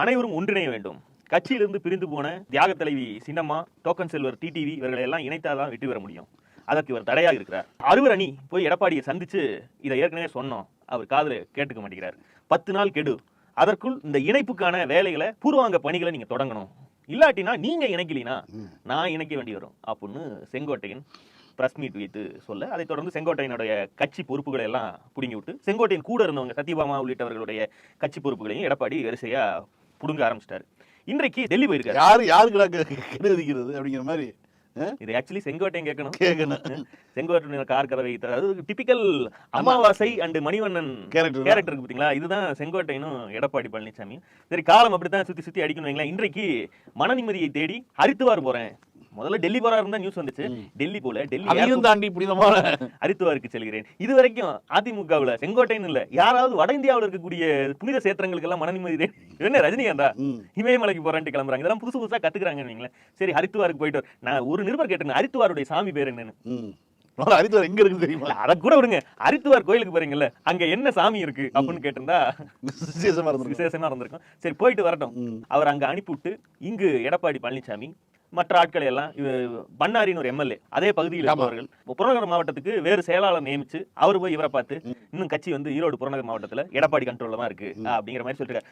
அனைவரும் ஒன்றிணைய வேண்டும். கட்சியிலிருந்து பிரிந்து போன தியாக தலைவி சின்னம்மா டோக்கன் செல்வர் டிடிவி இவர்களை எல்லாம் இணைத்தாதான் வெற்றி பெற முடியும். அதற்கு இவர் தடையாக இருக்கிறார். அறுவர் அணி போய் எடப்பாடியை சந்திச்சு இதை ஏற்கனவே சொன்னோம். அவர் காதுல கேட்டுக்க மாட்டேங்கிறார். பத்து நாள் கெடு. அதற்குள் இந்த இணைப்புக்கான வேலைகளை பூர்வாங்க பணிகளை நீங்க தொடங்கணும். இல்லாட்டினா நீங்க இணைக்கலினா? நான் இணைக்க வேண்டி வரும். அப்படின்னு செங்கோட்டையன் பிரஸ் மீட் வைத்து சொல்ல அதைத் தொடர்ந்து செங்கோட்டையனுடைய கட்சி பொறுப்புகளை எல்லாம் பிடுங்கி விட்டு செங்கோட்டையன் கூட இருந்தவங்க சத்யபாமா உள்ளிட்டவர்களுடைய கட்சி பொறுப்புகளையும் எடப்பாடி வரிசையா புடுங்க ஆரம்பிச்சிட்டாரு. இன்றைக்கு டெல்லி போயிருக்காரு. யாரு யாருக்குடா கெடு விதிக்கிறது அப்படிங்கிற மாதிரி இது ஆக்சுவலி செங்கோட்டையன் கேட்கணும். கேட்கணும். செங்கோட்டையன் கார் கதவை தராது டிபிக்கல் அமாவாசை அண்ட் மணிவண்ணன் கேரக்டர் கேரக்டர் இருக்கு பாத்தீங்களா இதுதான் செங்கோட்டையனும் எடப்பாடி பழனிசாமி சரி காலம் அப்படித்தான் சுத்தி சுத்தி அடிக்கணும் இன்றைக்கு மன நிம்மதியை தேடி ஹரித்துவார் போறேன். முதல்ல டெல்லி போறாரு தான் நியூஸ் வந்துச்சு. டெல்லி போல டெல்லி அதையும் தாண்டி புனிதமான ஹரித்துவாருக்கு செல்கிறேன். இது வரைக்கும் அதிமுகவுல செங்கோட்டைன்னு இல்ல யாராவது வட இந்தியாவுல இருக்கக்கூடிய புனித சேத்திரங்களுக்கு எல்லாம் மன நிம்மதி தேடி என்ன ரஜினிகாந்தா. இமயமலைக்கு போறான்ட்டு கிளம்புறாங்க. இதெல்லாம் புதுசு புதுசா கத்துக்கிறாங்க சரி ஹரித்துவாருக்கு போயிட்டு நான் ஒரு நிருபர் கேட்டேன் ஹரித்துவாருடைய சாமி பேர் என்னன்னு. ஹரித்வார் எங்க இருக்கு தெரியுமா? அத கூட விடுங்க. ஹரித்துவார் கோயிலுக்கு போறீங்கல்ல அங்க என்ன சாமி இருக்கு அப்படின்னு கேட்டிருந்தா விசேஷமா இருந்திருக்கு விசேஷமா இருந்திருக்கும். சரி போயிட்டு வரட்டும். அவர் அங்க அனுப்பிவிட்டு இங்கு எடப்பாடி பழனிசாமி மற்ற ஆட்களை எல்லாம் பண்ணாரின்னு ஒரு எம்எல்ஏ அதே பகுதியில். இருப்பவர்கள். புறநகர் மாவட்டத்துக்கு வேறு செயலாளர் நியமிச்சு அவர் போய் இவரை பார்த்து இன்னும் கட்சி வந்து ஈரோடு புறநகர் மாவட்டத்துல எடப்பாடி கண்ட்ரோல்ல தான் இருக்கு அப்படிங்கிற மாதிரி சொல்லிருக்காரு.